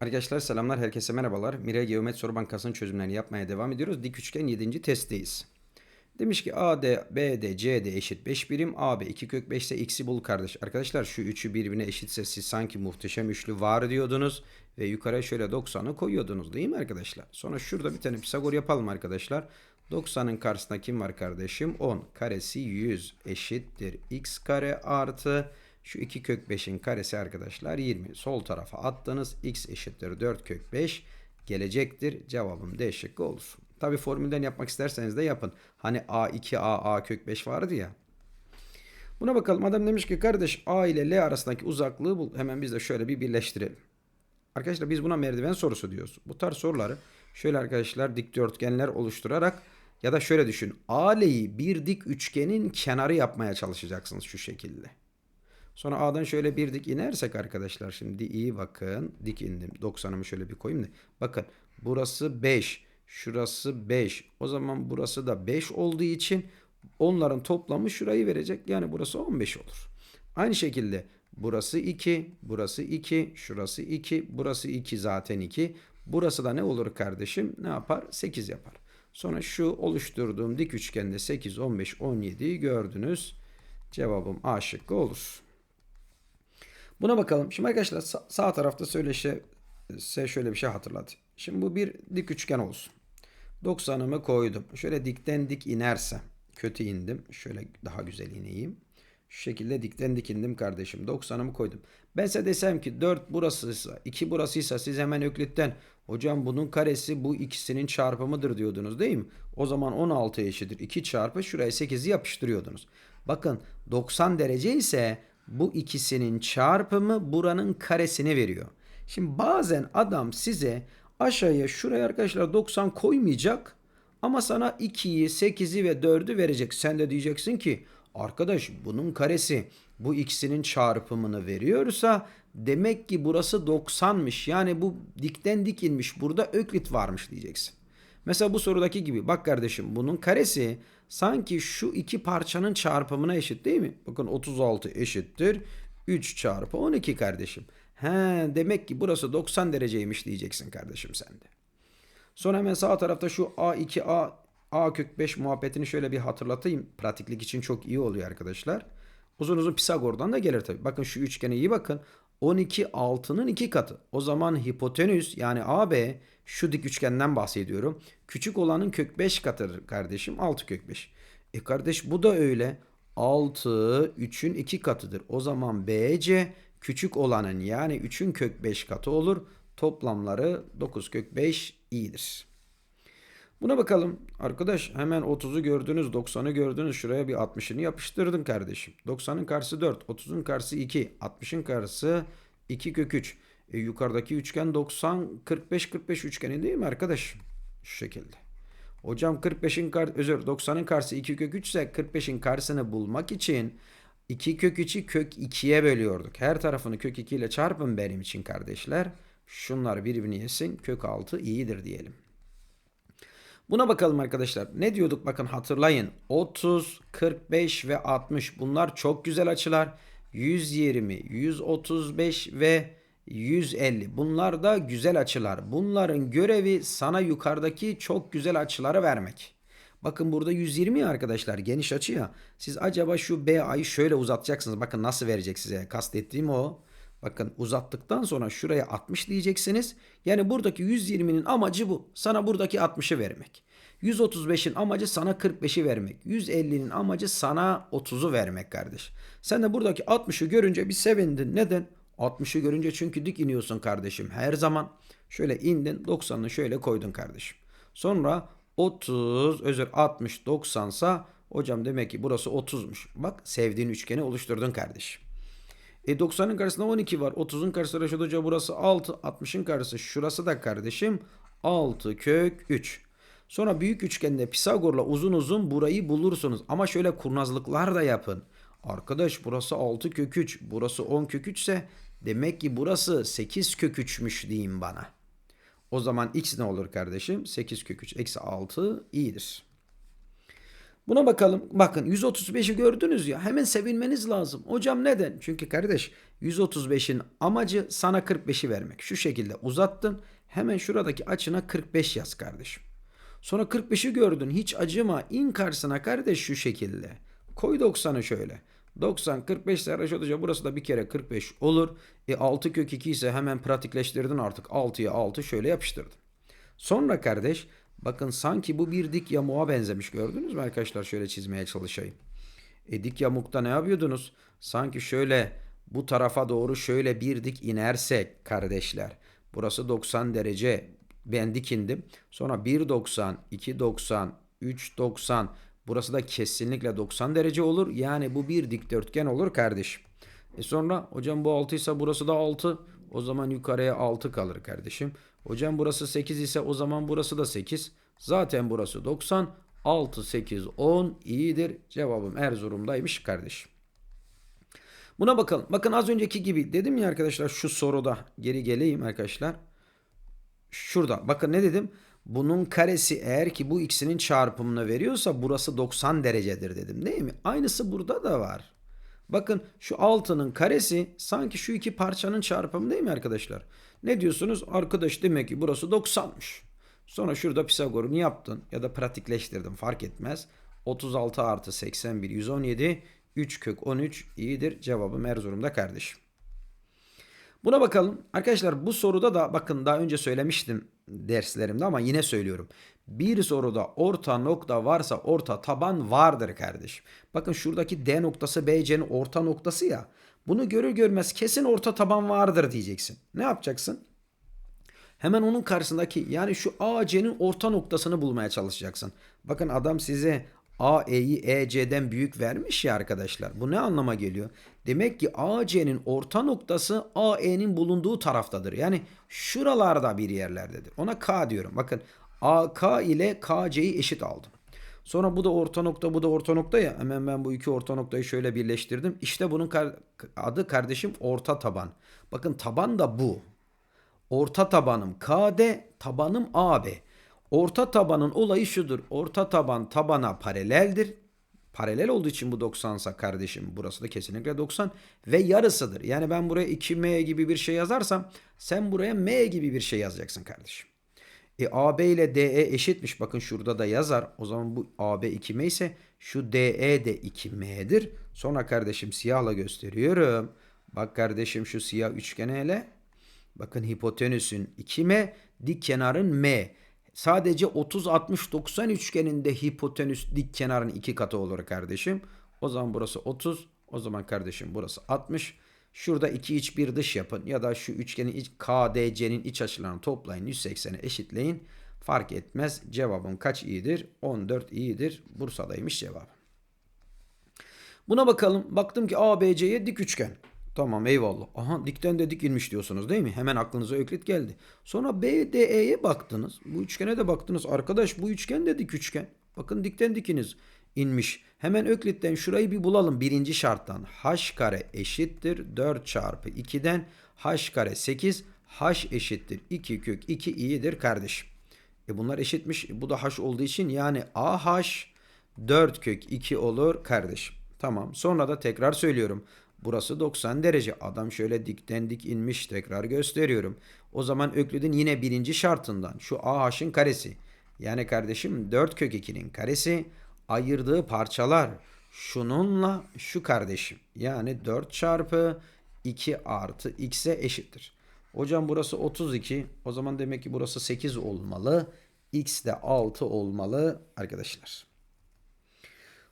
Arkadaşlar selamlar, herkese merhabalar. Miray Geometri Soru Bankası'nın çözümlerini yapmaya devam ediyoruz. Dik üçgen 7. testteyiz. Demiş ki AD, BD, CD eşit 5 birim. AB 2 kök 5 ise x'i bul kardeş. Arkadaşlar şu üçü birbirine eşitse siz sanki muhteşem üçlü var diyordunuz. Ve yukarıya şöyle 90'ı koyuyordunuz değil mi arkadaşlar? Sonra şurada bir tane Pisagor yapalım arkadaşlar. 90'ın karşısında kim var kardeşim? 10. Karesi 100 eşittir. x kare artı şu 2 kök 5'in karesi arkadaşlar 20. Sol tarafa attınız. x eşittir 4 kök 5 gelecektir. Cevabım D şıkkı olur. Tabi formülden yapmak isterseniz de yapın. Hani A2 A A kök 5 vardı ya. Buna bakalım. Adam demiş ki kardeş A ile L arasındaki uzaklığı bul. Hemen biz de şöyle bir birleştirelim. Arkadaşlar biz buna merdiven sorusu diyoruz. Bu tarz soruları şöyle arkadaşlar dikdörtgenler oluşturarak ya da şöyle düşün. AL'yi bir dik üçgenin kenarı yapmaya çalışacaksınız şu şekilde. Sonra A'dan şöyle bir dik inersek arkadaşlar şimdi iyi bakın. Dik indim. 90'ımı şöyle bir koyayım da. Bakın burası 5. Şurası 5. O zaman burası da 5 olduğu için onların toplamı şurayı verecek. Yani burası 15 olur. Aynı şekilde burası 2, burası 2, şurası 2, burası 2 zaten 2. Burası da ne olur kardeşim? Ne yapar? 8 yapar. Sonra şu oluşturduğum dik üçgende 8, 15, 17'yi gördünüz. Cevabım A şıkkı olur. Buna bakalım. Şimdi arkadaşlar sağ, tarafta söyleşe size şöyle bir şey hatırlatayım. Şimdi bu bir dik üçgen olsun. 90'ımı koydum. Şöyle dikten dik inerse kötü indim. Şöyle daha güzel ineyim. Şu şekilde dikten dik indim kardeşim. 90'ımı koydum. Ben size desem ki 4 burasıysa 2 burasıysa siz hemen Öklit'ten hocam bunun karesi bu ikisinin çarpımıdır diyordunuz değil mi? O zaman 16 eşittir. 2 çarpı şuraya 8'i yapıştırıyordunuz. Bakın 90 derece ise bu ikisinin çarpımı buranın karesini veriyor. Şimdi bazen adam size aşağıya şuraya arkadaşlar 90 koymayacak ama sana 2'yi, 8'i ve 4'ü verecek. Sen de diyeceksin ki arkadaş bunun karesi bu ikisinin çarpımını veriyorsa demek ki burası 90'mış. Yani bu dikten dik inmiş. Burada öklit varmış diyeceksin. Mesela bu sorudaki gibi bak kardeşim bunun karesi sanki şu iki parçanın çarpımına eşit değil mi? Bakın 36 eşittir 3 çarpı 12 kardeşim. He demek ki burası 90 dereceymiş diyeceksin kardeşim sen de. Sonra hemen sağ tarafta şu A2A A kök 5 muhabbetini şöyle bir hatırlatayım. Pratiklik için çok iyi oluyor arkadaşlar. Uzun uzun Pisagor'dan da gelir tabii. Bakın şu üçgene iyi bakın. 12 6'nın 2 katı. O zaman hipotenüs yani AB şu dik üçgenden bahsediyorum. Küçük olanın kök 5 katıdır kardeşim. 6 kök 5. E kardeş bu da öyle. 6 3'ün 2 katıdır. O zaman BC küçük olanın yani 3'ün kök 5 katı olur. Toplamları 9 kök 5 iyidir. Buna bakalım. Arkadaş hemen 30'u gördünüz, 90'ı gördünüz. Şuraya bir 60'ını yapıştırdın kardeşim. 90'ın karşısı 4, 30'un karşısı 2, 60'ın karşısı 2 kök 3. E, yukarıdaki üçgen 90, 45, 45 üçgeni değil mi arkadaş? Şu şekilde. Hocam 45'in kar özür 90'ın karşısı 2 kök 3 ise 45'in karşısını bulmak için 2 kök 3'ü kök 2'ye bölüyorduk. Her tarafını kök 2 ile çarpın benim için kardeşler. Şunlar birbirini yesin. Kök 6 iyidir diyelim. Buna bakalım arkadaşlar. Ne diyorduk bakın hatırlayın. 30, 45 ve 60 bunlar çok güzel açılar. 120, 135 ve 150. Bunlar da güzel açılar. Bunların görevi sana yukarıdaki çok güzel açıları vermek. Bakın burada 120 arkadaşlar geniş açı ya. Siz acaba şu BA'yı şöyle uzatacaksınız. Bakın nasıl verecek size. Kastettiğim o. Bakın uzattıktan sonra şuraya 60 diyeceksiniz. Yani buradaki 120'nin amacı bu. Sana buradaki 60'ı vermek. 135'in amacı sana 45'i vermek. 150'nin amacı sana 30'u vermek kardeş. Sen de buradaki 60'ı görünce bir sevindin. Neden? 60'ı görünce çünkü dik iniyorsun kardeşim. Her zaman şöyle indin 90'ını şöyle koydun kardeşim. Sonra 30 özür 60 90 sa hocam demek ki burası 30'muş. Bak sevdiğin üçgeni oluşturdun kardeşim. E 90'ın karşısında 12 var. 30'un karşısında Reşat Hoca burası 6. 60'ın karşısı şurası da kardeşim 6 kök 3. Sonra büyük üçgende Pisagor'la uzun uzun burayı bulursunuz. Ama şöyle kurnazlıklar da yapın. Arkadaş burası 6 kök 3. Burası 10 kök 3 ise demek ki burası 8 kök 3'müş diyeyim bana. O zaman x ne olur kardeşim? 8 kök 3 eksi 6 iyidir. Buna bakalım. Bakın 135'i gördünüz ya hemen sevinmeniz lazım. Hocam neden? Çünkü kardeş 135'in amacı sana 45'i vermek. Şu şekilde uzattın. Hemen şuradaki açına 45 yaz kardeşim. Sonra 45'i gördün. Hiç acıma. in karşısına kardeş şu şekilde. Koy 90'ı şöyle. 90, 45 ise Reşat Hoca burası da bir kere 45 olur. E 6 kök 2 ise hemen pratikleştirdin artık. 6'ya 6 şöyle yapıştırdın. Sonra kardeş bakın sanki bu bir dik yamuğa benzemiş gördünüz mü arkadaşlar? Şöyle çizmeye çalışayım. E dik yamukta ne yapıyordunuz? Sanki şöyle bu tarafa doğru şöyle bir dik inersek kardeşler. Burası 90 derece. Ben dikindim. Sonra 1.90, 2.90, 3.90. Burası da kesinlikle 90 derece olur. Yani bu bir dikdörtgen olur kardeşim. E sonra hocam bu 6 ise burası da 6. O zaman yukarıya 6 kalır kardeşim. Hocam burası 8 ise o zaman burası da 8. Zaten burası 90. 6, 8, 10 iyidir. Cevabım Erzurum'daymış kardeşim. Buna bakalım. Bakın az önceki gibi dedim ya arkadaşlar şu soruda geri geleyim arkadaşlar. Şurada bakın ne dedim? Bunun karesi eğer ki bu ikisinin çarpımını veriyorsa burası 90 derecedir dedim değil mi? Aynısı burada da var. Bakın şu 6'nın karesi sanki şu iki parçanın çarpımı değil mi arkadaşlar? Ne diyorsunuz? Arkadaş demek ki burası 90'mış. Sonra şurada Pisagor'unu yaptın ya da pratikleştirdin fark etmez. 36 artı 81 117 3 kök 13 iyidir. Cevabım Erzurum'da kardeşim. Buna bakalım. Arkadaşlar bu soruda da bakın daha önce söylemiştim derslerimde ama yine söylüyorum. Bir soruda orta nokta varsa orta taban vardır kardeşim. Bakın şuradaki D noktası BC'nin orta noktası ya. Bunu görür görmez kesin orta taban vardır diyeceksin. Ne yapacaksın? Hemen onun karşısındaki yani şu AC'nin orta noktasını bulmaya çalışacaksın. Bakın adam size AE'yi EC'den büyük vermiş ya arkadaşlar. Bu ne anlama geliyor? Demek ki AC'nin orta noktası AE'nin bulunduğu taraftadır. Yani şuralarda bir yerlerdedir. Ona K diyorum. Bakın AK ile KC'yi eşit aldım. Sonra bu da orta nokta bu da orta nokta ya. Hemen ben bu iki orta noktayı şöyle birleştirdim. İşte bunun adı kardeşim orta taban. Bakın taban da bu. Orta tabanım KD, tabanım AB. Orta tabanın olayı şudur. Orta taban tabana paraleldir. Paralel olduğu için bu 90 sa kardeşim burası da kesinlikle 90 ve yarısıdır. Yani ben buraya 2M gibi bir şey yazarsam sen buraya M gibi bir şey yazacaksın kardeşim. E AB ile DE eşitmiş. Bakın şurada da yazar. O zaman bu AB 2M ise şu DE de 2M'dir. Sonra kardeşim siyahla gösteriyorum. Bak kardeşim şu siyah üçgene hele. Bakın hipotenüsün 2M, dik kenarın M. Sadece 30 60 90 üçgeninde hipotenüs dik kenarın iki katı olur kardeşim. O zaman burası 30. O zaman kardeşim burası 60. Şurada iki iç bir dış yapın ya da şu üçgenin iç, KDC'nin iç açılarını toplayın 180'e eşitleyin. Fark etmez. Cevabım kaç iyidir? 14 iyidir. Bursa'daymış cevabı. Buna bakalım. Baktım ki ABC'ye dik üçgen. Tamam eyvallah. Aha dikten de dik inmiş diyorsunuz değil mi? Hemen aklınıza Öklit geldi. Sonra BDE'ye baktınız. Bu üçgene de baktınız. Arkadaş bu üçgen de dik üçgen. Bakın dikten dikiniz inmiş. Hemen Öklit'ten şurayı bir bulalım birinci şarttan. H kare eşittir 4 çarpı 2'den H kare 8. H eşittir 2 kök 2 iyidir kardeşim. E bunlar eşitmiş. Bu da H olduğu için yani AH 4 kök 2 olur kardeşim. Tamam. Sonra da tekrar söylüyorum. Burası 90 derece. Adam şöyle dikten dik inmiş. Tekrar gösteriyorum. O zaman Öklid'in yine birinci şartından şu AH'ın karesi. Yani kardeşim 4 kök 2'nin karesi ayırdığı parçalar şununla şu kardeşim. Yani 4 çarpı 2 artı x'e eşittir. Hocam burası 32. O zaman demek ki burası 8 olmalı. X de 6 olmalı arkadaşlar.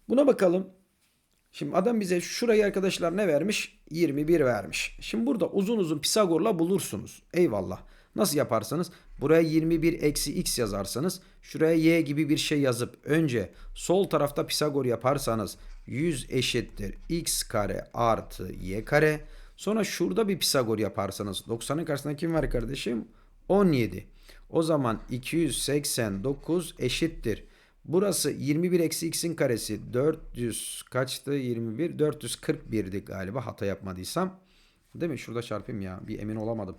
Buna bakalım. Şimdi adam bize şurayı arkadaşlar ne vermiş? 21 vermiş. Şimdi burada uzun uzun Pisagor'la bulursunuz. Eyvallah. Nasıl yaparsanız buraya 21 eksi x yazarsanız şuraya y gibi bir şey yazıp önce sol tarafta Pisagor yaparsanız 100 eşittir x kare artı y kare. Sonra şurada bir Pisagor yaparsanız 90'ın karşısında kim var kardeşim? 17. O zaman 289 eşittir Burası 21 eksi x'in karesi 400 kaçtı 21 441'di galiba hata yapmadıysam. Değil mi? Şurada çarpayım ya. Bir emin olamadım.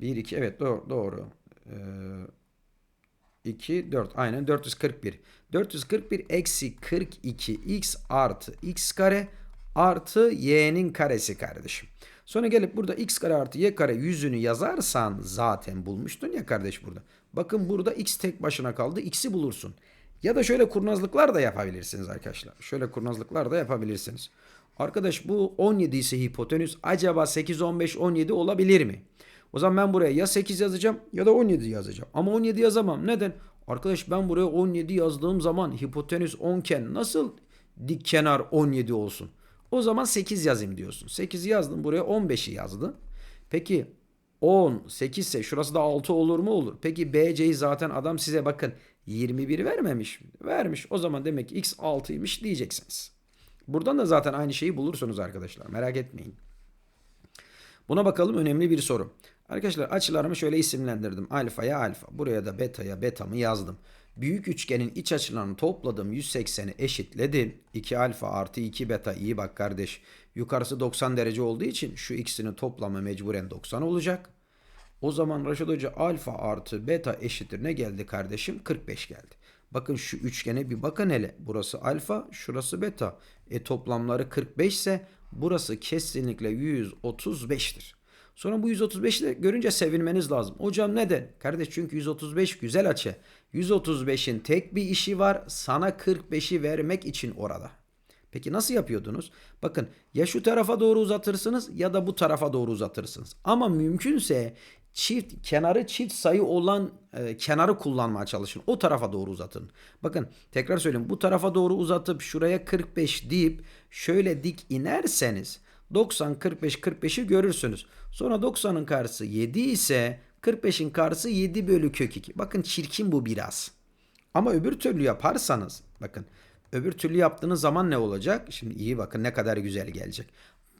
1 2 evet doğru doğru. Ee, 2 4 aynen 441. 441 eksi 42 x artı x kare artı y'nin karesi kardeşim. Sonra gelip burada x kare artı y kare yüzünü yazarsan zaten bulmuştun ya kardeş burada. Bakın burada x tek başına kaldı. X'i bulursun. Ya da şöyle kurnazlıklar da yapabilirsiniz arkadaşlar. Şöyle kurnazlıklar da yapabilirsiniz. Arkadaş bu 17 ise hipotenüs acaba 8, 15, 17 olabilir mi? O zaman ben buraya ya 8 yazacağım ya da 17 yazacağım. Ama 17 yazamam. Neden? Arkadaş ben buraya 17 yazdığım zaman hipotenüs 10 iken nasıl dik kenar 17 olsun? O zaman 8 yazayım diyorsun. 8'i yazdım buraya 15'i yazdım. Peki 10, 8 ise şurası da 6 olur mu? Olur. Peki BC'yi zaten adam size bakın 21 vermemiş mi? Vermiş. O zaman demek ki X 6'ymış diyeceksiniz. Buradan da zaten aynı şeyi bulursunuz arkadaşlar. Merak etmeyin. Buna bakalım önemli bir soru. Arkadaşlar açılarımı şöyle isimlendirdim. Alfaya alfa. Buraya da beta'ya betamı yazdım. Büyük üçgenin iç açılarını topladım. 180'i eşitledim. 2 alfa artı 2 beta. iyi bak kardeş. Yukarısı 90 derece olduğu için şu ikisinin toplamı mecburen 90 olacak. O zaman Raşit Hoca alfa artı beta eşittir ne geldi kardeşim? 45 geldi. Bakın şu üçgene bir bakın hele. Burası alfa, şurası beta. E toplamları 45 ise burası kesinlikle 135'tir. Sonra bu 135'i de görünce sevinmeniz lazım. Hocam neden? Kardeş çünkü 135 güzel açı. 135'in tek bir işi var. Sana 45'i vermek için orada. Peki nasıl yapıyordunuz? Bakın ya şu tarafa doğru uzatırsınız ya da bu tarafa doğru uzatırsınız. Ama mümkünse çift kenarı çift sayı olan e, kenarı kullanmaya çalışın. O tarafa doğru uzatın. Bakın tekrar söyleyeyim. Bu tarafa doğru uzatıp şuraya 45 deyip şöyle dik inerseniz 90 45 45'i görürsünüz. Sonra 90'ın karşısı 7 ise 45'in karşısı 7 bölü kök 2. Bakın çirkin bu biraz. Ama öbür türlü yaparsanız bakın öbür türlü yaptığınız zaman ne olacak? Şimdi iyi bakın ne kadar güzel gelecek.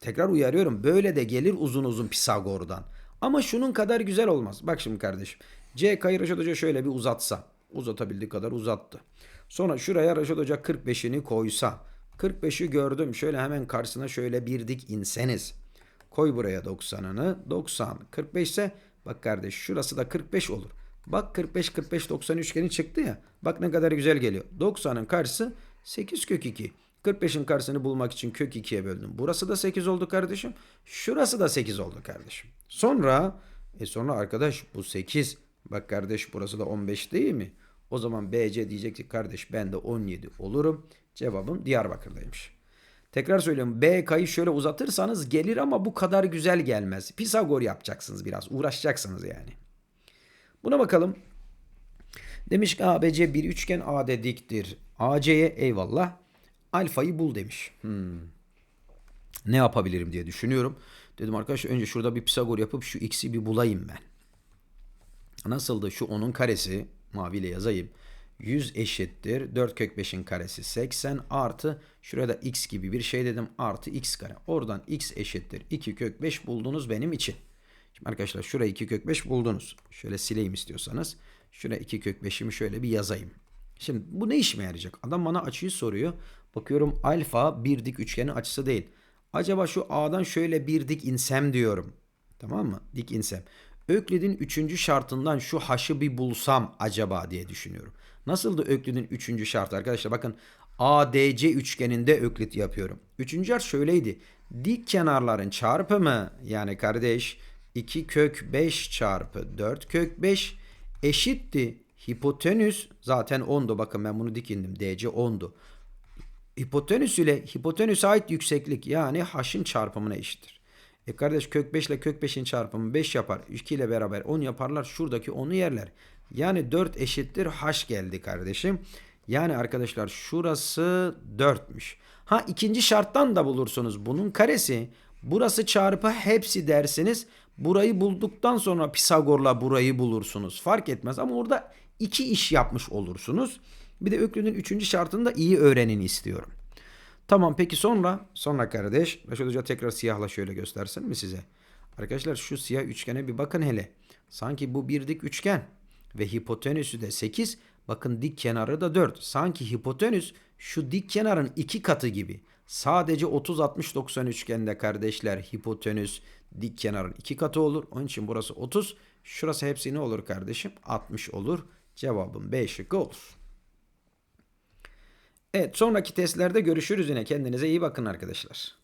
Tekrar uyarıyorum. Böyle de gelir uzun uzun Pisagor'dan. Ama şunun kadar güzel olmaz. Bak şimdi kardeşim. C kayı Reşat Hoca şöyle bir uzatsa. Uzatabildiği kadar uzattı. Sonra şuraya Reşat Hoca 45'ini koysa. 45'i gördüm. Şöyle hemen karşısına şöyle bir dik inseniz. Koy buraya 90'ını. 90. 45 ise bak kardeş şurası da 45 olur. Bak 45 45 90 üçgeni çıktı ya. Bak ne kadar güzel geliyor. 90'ın karşısı 8 kök 2. 45'in karşısını bulmak için kök 2'ye böldüm. Burası da 8 oldu kardeşim. Şurası da 8 oldu kardeşim. Sonra e sonra arkadaş bu 8. Bak kardeş burası da 15 değil mi? O zaman BC diyecek ki kardeş ben de 17 olurum. Cevabım Diyarbakır'daymış. Tekrar söylüyorum. B kayı şöyle uzatırsanız gelir ama bu kadar güzel gelmez. Pisagor yapacaksınız biraz. Uğraşacaksınız yani. Buna bakalım. Demiş ki ABC bir üçgen AD diktir. AC'ye eyvallah. Alfayı bul demiş. Hmm. Ne yapabilirim diye düşünüyorum. Dedim arkadaş önce şurada bir Pisagor yapıp şu x'i bir bulayım ben. Nasıldı? Şu onun karesi maviyle yazayım. 100 eşittir 4 kök 5'in karesi 80 artı şurada x gibi bir şey dedim artı x kare. Oradan x eşittir 2 kök 5 buldunuz benim için. Şimdi arkadaşlar şuraya 2 kök 5 buldunuz. Şöyle sileyim istiyorsanız. Şuraya 2 kök 5'imi şöyle bir yazayım. Şimdi bu ne işime yarayacak? Adam bana açıyı soruyor. Bakıyorum alfa bir dik üçgenin açısı değil. Acaba şu A'dan şöyle bir dik insem diyorum. Tamam mı? Dik insem. Öklid'in üçüncü şartından şu haşı bir bulsam acaba diye düşünüyorum. Nasıldı Öklid'in üçüncü şartı arkadaşlar? Bakın ADC üçgeninde Öklit yapıyorum. Üçüncü şart şöyleydi. Dik kenarların çarpımı yani kardeş 2 kök 5 çarpı 4 kök 5 eşitti. Hipotenüs zaten 10'du. Bakın ben bunu dikindim. DC 10'du. Hipotenüs ile hipotenüse ait yükseklik yani h'ın çarpımına eşittir. E kardeş kök 5 ile kök 5'in çarpımı 5 yapar. 2 ile beraber 10 yaparlar. Şuradaki 10'u yerler. Yani 4 eşittir h geldi kardeşim. Yani arkadaşlar şurası 4'müş. Ha ikinci şarttan da bulursunuz. Bunun karesi burası çarpı hepsi dersiniz. Burayı bulduktan sonra Pisagor'la burayı bulursunuz. Fark etmez ama orada iki iş yapmış olursunuz. Bir de Öklüd'ün üçüncü şartını da iyi öğrenin istiyorum. Tamam peki sonra? Sonra kardeş. Reşat Hoca tekrar siyahla şöyle göstersin mi size? Arkadaşlar şu siyah üçgene bir bakın hele. Sanki bu bir dik üçgen. Ve hipotenüsü de 8. Bakın dik kenarı da 4. Sanki hipotenüs şu dik kenarın iki katı gibi. Sadece 30-60-90 üçgende kardeşler hipotenüs dik kenarın iki katı olur. Onun için burası 30. Şurası hepsi ne olur kardeşim? 60 olur. Cevabım B şıkkı olur. Evet sonraki testlerde görüşürüz yine. Kendinize iyi bakın arkadaşlar.